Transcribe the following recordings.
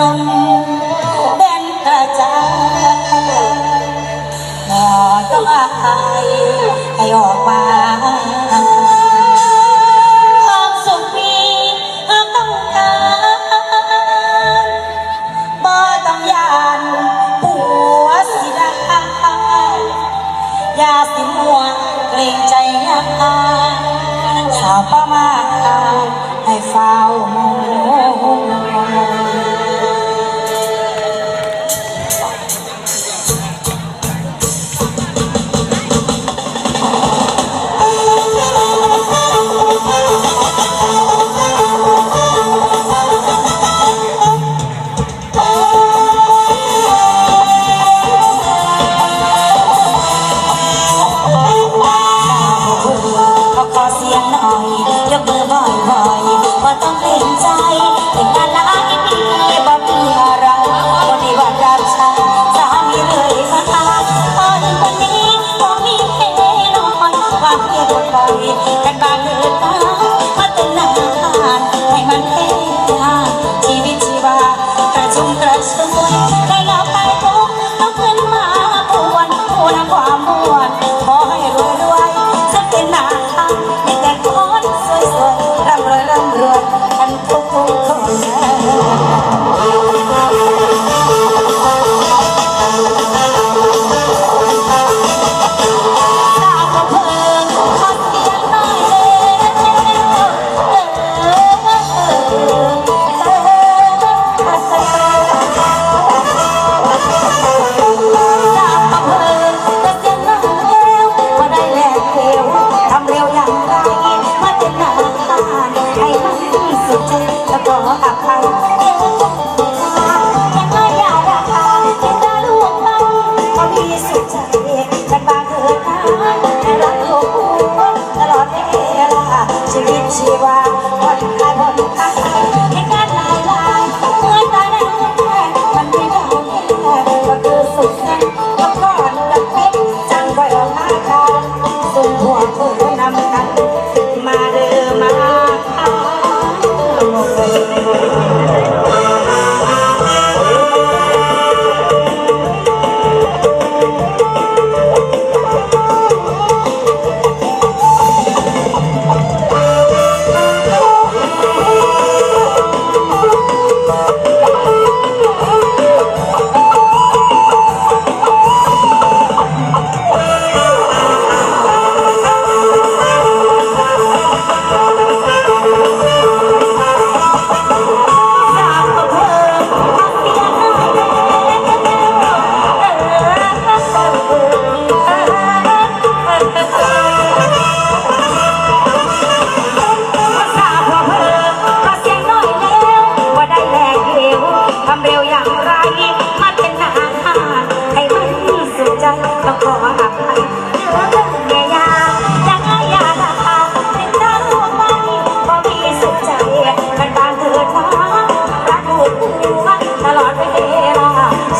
ลมแบนกระจายหอต้องอายให้ออกมาความสุขมีหากต้องการบ่ต้องยานผัวสิได้ยาสิมัวเกรงใจยาก ชีวาผ่อนคลายผ่อนคลายให้กานหลายหลายเหมือนตายแล้วแค่มันไม่ได้แค่ก็คือสุดแน่แล้วก็นักเพชรจังไว้ออกมาทางสุ่มหัวผู้นำกันมาเดิมมา อย่างไร มันเป็นหนาให้มันสุดใจต้องขออภัยเนื้อเพิ่งยาจะงยาลาเป็นน้ำหัวไปพอมีสุดใจมันบาเถิดฟ้ารักหัวตลอดเวลา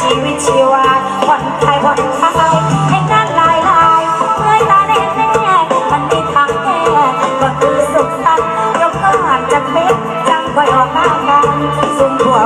ชีวิตชีวาผ่อนคลายผ่คลให้นั่นลายลายเมื่อตาแน่แน่มันมีทางแก้ก็คือสุขตันยกก้อนจะเม็ดจังไว้ออกานซุ่หัว